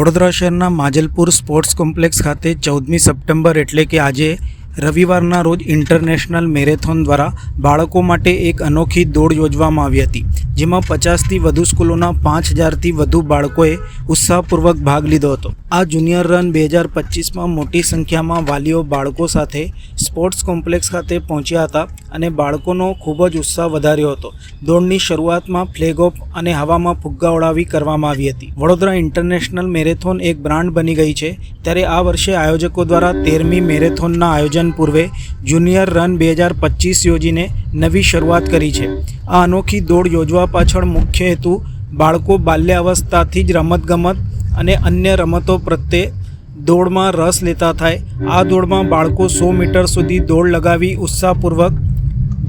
વડોદરા શહેરના Majalpur sports complex ખાતે ચૌદમી સપ્ટેમ્બર એટલે કે આજે રવિવારના રોજ ઇન્ટરનેશનલ મેરેથોન દ્વારા બાળકો માટે એક અનોખી દોડ યોજવામાં આવી હતી. જેમાં પચાસથી વધુ સ્કૂલોના પાંચ હજારથી વધુ બાળકોએ ઉત્સાહપૂર્વક ભાગ લીધો હતો. આ જુનિયર રન બે હજાર પચીસમાં મોટી સંખ્યામાં વાલીઓ બાળકો સાથે સ્પોર્ટ્સ કોમ્પ્લેક્સ ખાતે પહોંચ્યા હતા અને બાળકોનો ખૂબ જ ઉત્સાહ વધાર્યો હતો. દોડની શરૂઆતમાં ફ્લેગ ઓફ અને હવામાં ફુગ્ગા ઉડાવી કરવામાં આવી હતી. વડોદરા ઇન્ટરનેશનલ મેરેથોન એક બ્રાન્ડ બની ગઈ છે. ત્યારે આ વર્ષે આયોજકો દ્વારા તેરમી મેરેથોનના આયોજન પૂર્વે જુનિયર રન બે હજાર પચીસ યોજીને નવી શરૂઆત કરી છે. આ અનોખી દોડ યોજવા પાછળ મુખ્ય હેતુ બાળકો બાલ્યાવસ્થાથી જ રમતગમત અને અન્ય રમતો પ્રત્યે દોડમાં રસ લેતા થાય. આ દોડમાં બાળકો સો મીટર સુધી દોડ લગાવી ઉત્સાહપૂર્વક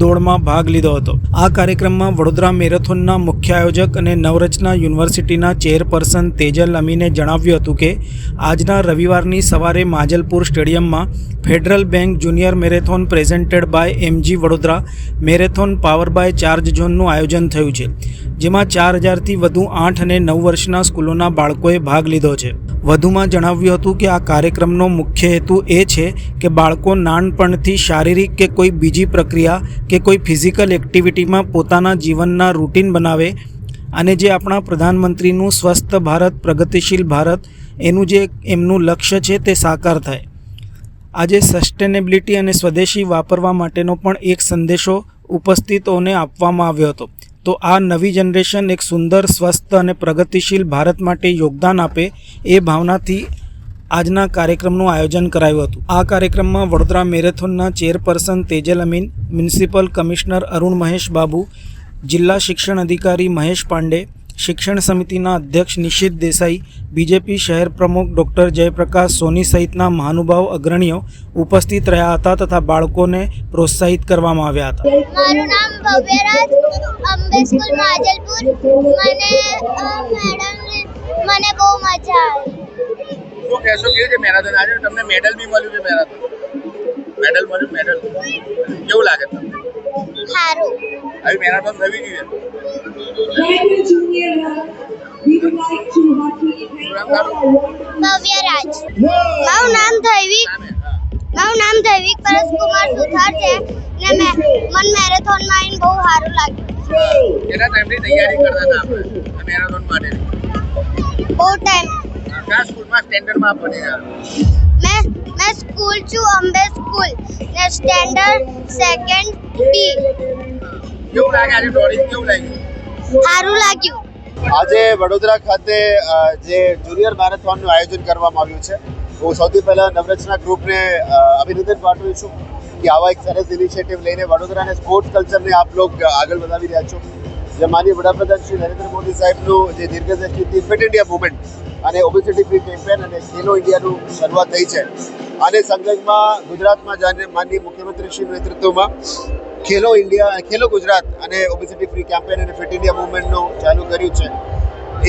દોડમાં ભાગ લીધો હતો. આ કાર્યક્રમમાં વડોદરા મેરેથોનના મુખ્ય આયોજક અને નવરચના યુનિવર્સિટીના ચેરપર્સન તેજલ અમીને જણાવ્યું હતું કે, આજના રવિવારની સવારે માજલપુર સ્ટેડિયમમાં Federal Bank junior marathon presented by MG Vadodara marathon power by Charge ઝોનનું આયોજન થયું છે, જેમાં ચાર હજારથી વધુ આઠ અને નવ વર્ષના સ્કૂલોના બાળકોએ ભાગ લીધો છે. વધુમાં જણાવ્યું હતું કે આ કાર્યક્રમનો મુખ્ય હેતુ એ છે કે બાળકો નાનપણથી શારીરિક કે કોઈ બીજી પ્રક્રિયા કે કોઈ ફિઝિકલ એક્ટિવિટીમાં પોતાના જીવનના રૂટીન બનાવે અને જે આપણા પ્રધાનમંત્રીનું સ્વસ્થ ભારત, પ્રગતિશીલ ભારત, એનું જે એમનું લક્ષ્ય છે તે સાકાર થાય. આજે સસ્ટેનેબિલિટી અને સ્વદેશી વાપરવા માટેનો પણ એક સંદેશો ઉપસ્થિતોને આપવામાં આવ્યો હતો. તો આ નવી જનરેશન એક સુંદર, સ્વસ્થ અને પ્રગતિશીલ ભારત માટે યોગદાન આપે એ ભાવનાથી આજના કાર્યક્રમનું આયોજન કરાયું હતું. આ કાર્યક્રમમાં Vadodara મેરેથોનના chairperson Tejal Amin, municipal commissioner Arun Mahesh Babu, જિલ્લા શિક્ષણ અધિકારી મહેશ પાંડે શિક્ષણ સમિતિના અધ્યક્ષ નિશિત દેસાઈ બીજેપી શહેર પ્રમુખ ડૉક્ટર જયપ્રકાશ સોની સહિતના મહાનુભાવ અગ્રણીઓ ઉપસ્થિત રહ્યા હતા તથા બાળકોને પ્રોત્સાહિત કરવામાં આવ્યા હતા. મારું નામ ભવ્યરાજ અંબે સ્કૂલ માજલપુર. મને મેડમ મને બહુ મજા આવી. શું કહેશો કેવી રીતે મેરાથોન? આજે તમને મેડલ બી મળ્યું છે મેરાથોન? મેડલ મળ્યું મેડલ. કેવું લાગે તમને? સારું આવી મેરેથોન થવી જોઈએ. Wonderful ભવ્યરાજ. મારું નામ દૈવિક મારું નામ દૈવિક પરસકુમાર સુથાર છે. ને મે મન મેરેથોનમાં આવીને બહુ સારું લાગ્યું. કેટલા ટાઈમથી તૈયારી કરતા હતા આપણે મેરેથોન માટે. બહુ ટાઈમ કયા સ્કૂલમાં સ્ટેન્ડર્ડમાં ભણી મેં મેં સ્કૂલ છું અંબે સ્કૂલ. ને સ્ટેન્ડર્ડ સેકન્ડ ડી કેવું લાગે આજે દોડી કેવું લાગ્યું? સારું લાગ્યું. આજે વડોદરા ખાતે જે જુનિયર મેરેથોનનું આયોજન કરવામાં આવ્યું છે હું સૌથી પહેલાં નવરચના ગ્રુપને અભિનંદન પાઠવું છું કે આવા એક સરસ ઇનિશિયેટિવ લઈને વડોદરાને સ્પોર્ટ્સ કલ્ચરને આપ લોકો આગળ વધાવી રહ્યા છો. જે માનીય વડાપ્રધાન શ્રી નરેન્દ્ર મોદી સાહેબનું જે દીર્ઘદ્રષ્ટિથી ફિટ ઇન્ડિયા મુવમેન્ટ અને ઓબેસિટી ફ્રી કેમ્પેન અને ખેલો ઇન્ડિયાનું શરૂઆત થઈ છે. આને સંલગ્નમાં ગુજરાતમાં જાણે માનનીય મુખ્યમંત્રીશ્રીના નેતૃત્વમાં ખેલો ઇન્ડિયા, ખેલો ગુજરાત અને ઓબેસિટી ફ્રી કેમ્પેન અને ફિટ ઇન્ડિયા મુવમેન્ટનું ચાલુ કર્યું છે.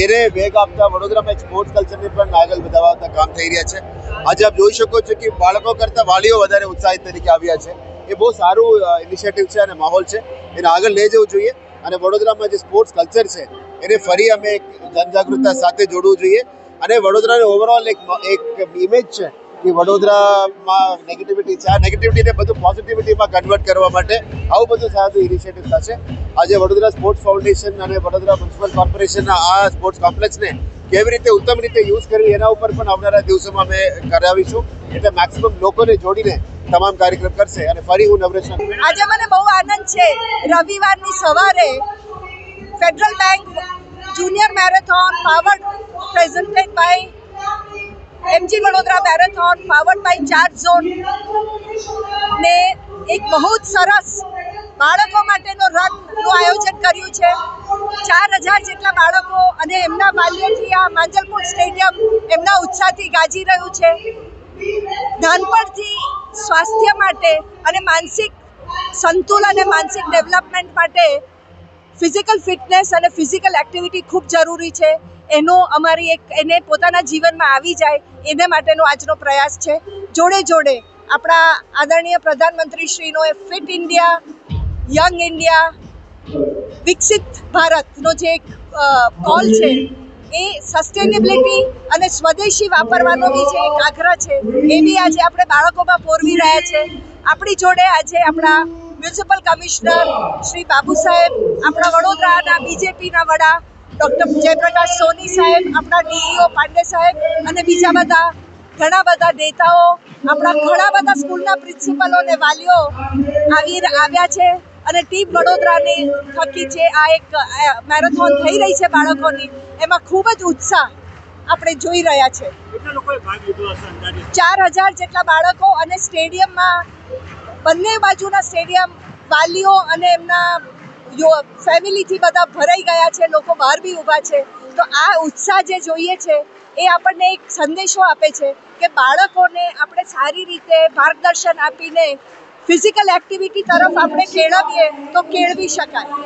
એને વેગ આપતા વડોદરામાં એક સ્પોર્ટ્સ કલ્ચરને પણ આગળ વધાવતા કામ થઈ રહ્યા છે. આજે આપ જોઈ શકો છો કે બાળકો કરતાં વાલીઓ વધારે ઉત્સાહિત તરીકે આવ્યા છે. એ બહુ સારું ઇનિશિયેટિવ છે અને માહોલ છે. એને આગળ લઈ જવું જોઈએ અને વડોદરામાં જે સ્પોર્ટ્સ કલ્ચર છે, એને ફરી અમે એક જનજાગૃતતા સાથે જોડવું જોઈએ. અને વડોદરાને ઓવરઓલ એક એક ઇમેજ છે કે વડોદરામાં નેગેટિવિટી છે. આ નેગેટિવિટીને બધું પોઝિટિવિટીમાં કન્વર્ટ કરવા માટે આવું બધું સારું ઇનિશિયેટિવ થશે. આજે વડોદરા સ્પોર્ટ્સ ફાઉન્ડેશન અને વડોદરા મ્યુનિસિપલ કોર્પોરેશનના આ સ્પોર્ટ્સ કોમ્પ્લેક્સને કેવી રીતે, ઉત્તમ રીતે યુઝ કરવી એના ઉપર પણ આવનારા દિવસોમાં અમે કરાવીશું. એટલે મેક્સિમમ લોકોને જોડીને તમામ કાર્યક્રમ કરશે અને ફરી હું નવરેશ આજે મને બહુ આનંદ છે. રવિવારની સવારે Federal Bank junior marathon power presented by MG Vadodara marathon powered by Charge Zone ને એક બહુ જ સરસ બાળકો માટેનો રનનું આયોજન કર્યું છે. ચાર હજાર જેટલા બાળકો અને એમના બાલ્યથી આ માંજલપુર સ્ટેડિયમ એમના ઉત્સાહથી ગાજી રહ્યું છે. નાનપણથી સ્વાસ્થ્ય માટે અને માનસિક સંતુલન અને માનસિક ડેવલપમેન્ટ માટે ફિઝિકલ ફિટનેસ અને ફિઝિકલ એક્ટિવિટી ખૂબ જરૂરી છે. એનો અમારી એક, એને પોતાના જીવનમાં આવી જાય, એને માટેનો આજનો પ્રયાસ છે. જોડે જોડે આપણા આદરણીય પ્રધાનમંત્રીશ્રીનો એ ફિટ ઇન્ડિયા યંગ ઇન્ડિયા વિકસિત ભારતનો જે એક કોલ છે, એ સસ્ટેનેબિલિટી અને સ્વદેશી વાપરવાનો બી જે એક આગ્રહ છે, એ બી આજે આપણે બાળકોમાં પોરવી રહ્યા છે. આપણી જોડે આજે આપણા મ્યુનિસિપલ કમિશનર શ્રી બાબુ સાહેબ, આપણા વડોદરાના, બીજેપીના વડા ડૉક્ટર જયપ્રકાશ સોની સાહેબ આપણા ડીઈઓ પાંડે સાહેબ અને બીજા બધા ઘણા બધા નેતાઓ આપણા ઘણા બધા સ્કૂલના પ્રિન્સિપલો અને વાલીઓ આવી આવ્યા છે અને ટીમ વડોદરાની થકી જે આ એક મેરેથોન થઈ રહી છે બાળકોની. એમાં ખૂબ જ ઉત્સાહ આપણે જોઈ રહ્યા છે. ચાર હજાર જેટલા બાળકો અને સ્ટેડિયમમાં બંને બાજુના સ્ટેડિયમ વાલીઓ અને એમના ફેમિલીથી બધા ભરાઈ ગયા છે, લોકો બહાર બી ઊભા છે, તો આ ઉત્સાહ જે જોઈએ છે, એ આપણને એક સંદેશો આપે છે કે બાળકોને આપણે સારી રીતે માર્ગદર્શન આપીને ફિઝિકલ એક્ટિવિટી તરફ આપણે કેળવીએ તો કેળવી શકાય.